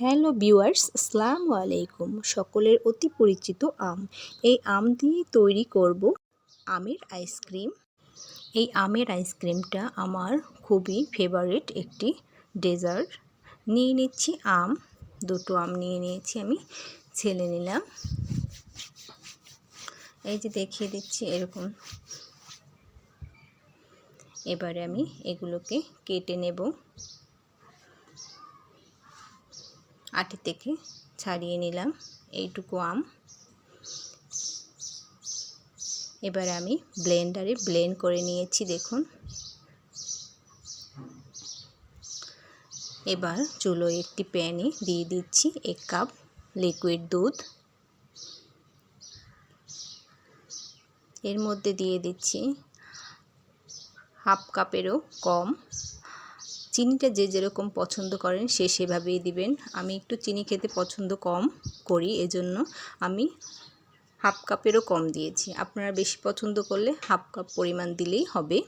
Hello viewers, আসসালামু আলাইকুম। সকলের অতি পরিচিত আম। এই আম দিয়ে তৈরি করব আমের আইসক্রিম। এই আমের আইসক্রিমটা আমার খুবই ফেভারিট একটি ডেজার্ট নিয়ে নিচ্ছি আম। দুটো আম নিয়ে নিয়েছি আমি, ছেলে নিলাম। এই যে দেখিয়ে দিচ্ছি এরকম। এবারে আমি এগুলোকে কেটে নেব। আটি থেকে ছাড়িয়ে নিলাম এইটুকু আম। এবার আমি ব্লেন্ডারে ব্লেন্ড করে নিয়েছি, দেখুন। এবার চুলোয় একটি প্যানে দিয়ে দিচ্ছি এক কাপ লিকুইড দুধ। এর মধ্যে দিয়ে দিচ্ছি হাফ কাপেরও কম চিনিটা যে যেরকম পছন্দ করেন সে সেভাবেই দিবেন। আমি একটু চিনি খেতে পছন্দ কম করি, এজন্য আমি হাফ কাপেরও কম দিয়েছি। আপনারা বেশি পছন্দ করলে হাফ কাপ পরিমাণ দিলেই হবে।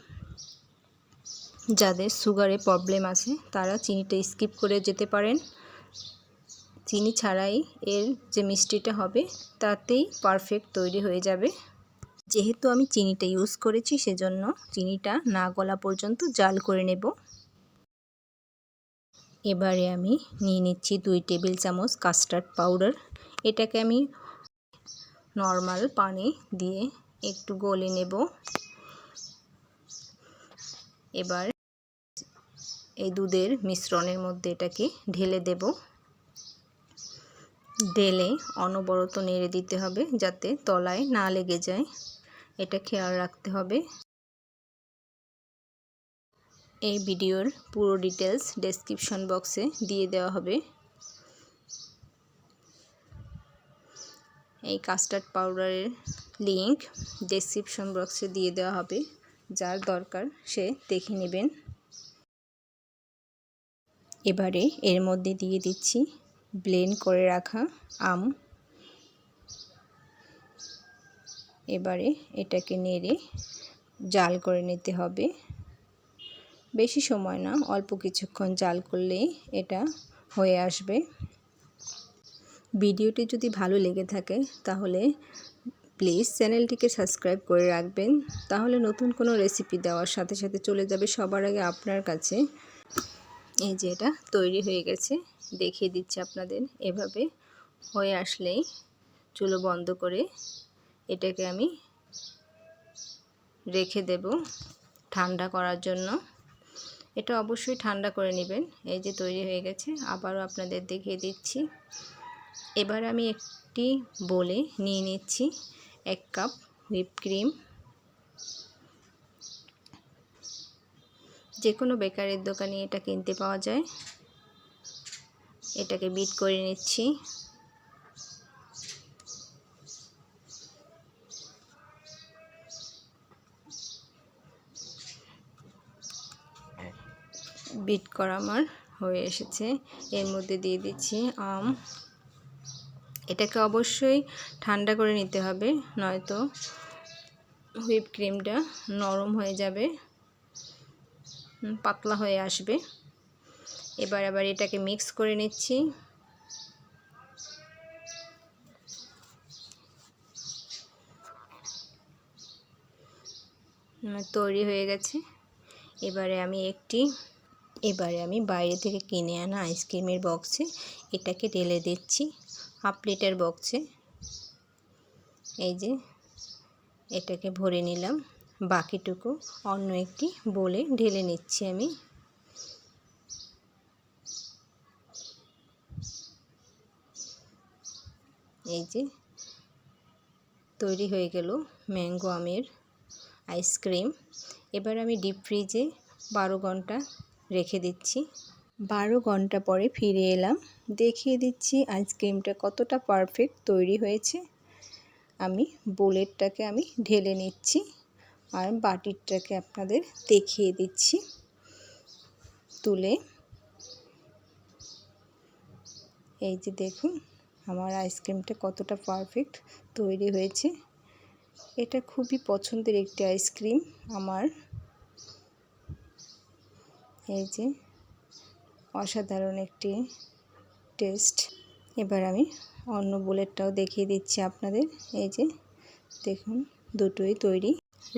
যাদের সুগারে প্রবলেম আছে, তারা চিনিটা স্কিপ করে যেতে পারেন। চিনি ছাড়াই এর যে মিষ্টিটা হবে, তাতেই পারফেক্ট তৈরি হয়ে যাবে। যেহেতু আমি চিনিটা ইউজ করেছি, সেজন্য চিনিটা না গলা পর্যন্ত জাল করে নেব। এবারে আমি নিয়ে নিচ্ছি দুই টেবিল চামচ কাস্টার্ড পাউডার। এটাকে আমি নর্মাল পানি দিয়ে একটু গলে নেব। এবার এই দুধের মিশ্রণের মধ্যে এটাকে ঢেলে দেব। ঢেলে অনবরত নেড়ে দিতে হবে যাতে তলায় না লেগে যায়। এটা খেয়াল রাখতে হবে। এই ভিডিওর পুরো ডিটেলস ডেসক্রিপশন বক্সে দিয়ে দেওয়া হবে। এই কাস্টার্ড পাউডারের লিংক ডেসক্রিপশন বক্সে দিয়ে দেওয়া হবে, যার দরকার সে দেখে নেবেন। এবারে এর মধ্যে দিয়ে দিচ্ছি ব্লেন্ড করে রাখা আম। এবারে এটাকে নেড়ে জাল করে নিতে হবে। বেশি সময় না, অল্প কিছুক্ষণ জাল করলেই এটা হয়ে আসবে। ভিডিওটি যদি ভালো লেগে থাকে, তাহলে প্লিজ চ্যানেলটিকে সাবস্ক্রাইব করে রাখবেন। তাহলে নতুন কোনো রেসিপি দেওয়ার সাথে সাথে চলে যাবে সবার আগে আপনার কাছে। এই যে এটা তৈরি হয়ে গেছে, দেখিয়ে দিচ্ছি আপনাদের। এভাবে হয়ে আসলেই চুলো বন্ধ করে এটাকে আমি রেখে দেব ঠান্ডা করার জন্য। এটা অবশ্যই ঠান্ডা করে নেবেন। এই যে তৈরি হয়ে গেছে, আবারও আপনাদের দেখিয়ে দিচ্ছি। এবার আমি একটি বলে নিয়ে নিচ্ছি, এক কাপ হুইপ ক্রিম যে কোনো বেকারের দোকানে এটা কিনতে পাওয়া যায়। এটাকে বিট করে নিচ্ছি। বিট করা আমার হয়ে এসেছে। এর মধ্যে দিয়ে দিচ্ছি আম। এটাকে অবশ্যই ঠান্ডা করে নিতে হবে, নয়তো হুইপ ক্রিমটা নরম হয়ে যাবে পাতলা হয়ে আসবে। এবার আবার এটাকে মিক্স করে নিচ্ছি। তৈরি হয়ে গেছে। এবারে আমি একটি এবারে আমি বাইরে থেকে কিনে আনা আইসক্রিমের বক্সে এটাকে ঢেলে দিচ্ছি, হাফ লিটার বক্সে। এই যে এটাকে ভরে নিলাম, বাকিটুকু অন্য একটি বলে ঢেলে নিচ্ছি আমি। এই যে তৈরি হয়ে গেল ম্যাঙ্গো আমের আইসক্রিম। এবার আমি ডিপ ফ্রিজে বারো ঘণ্টা রেখে দিচ্ছি। বারো ঘণ্টা পরে ফিরে এলাম। দেখিয়ে দিচ্ছি আইসক্রিমটা কতটা পারফেক্ট তৈরি হয়েছে। আমি বোলেটটাকে আমি ঢেলে নিচ্ছি আর বাটিরটাকে আপনাদের দেখিয়ে দিচ্ছি। তুলে এই যে দেখুন, আমার আইসক্রিমটা কতটা পারফেক্ট তৈরি হয়েছে। এটা খুবই পছন্দের একটি আইসক্রিম আমার। এই যে অসাধারণ একটি টেস্ট। এবার আমি অন্য বুলেটটাও দেখিয়ে দিচ্ছি আপনাদের। এই যে দেখুন, দুটোই তৈরি।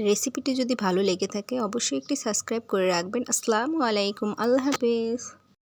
রেসিপিটি যদি ভালো লেগে থাকে, অবশ্যই একটি সাবস্ক্রাইব করে রাখবেন। আসসালামু আলাইকুম, আল্লাহ হাফেজ।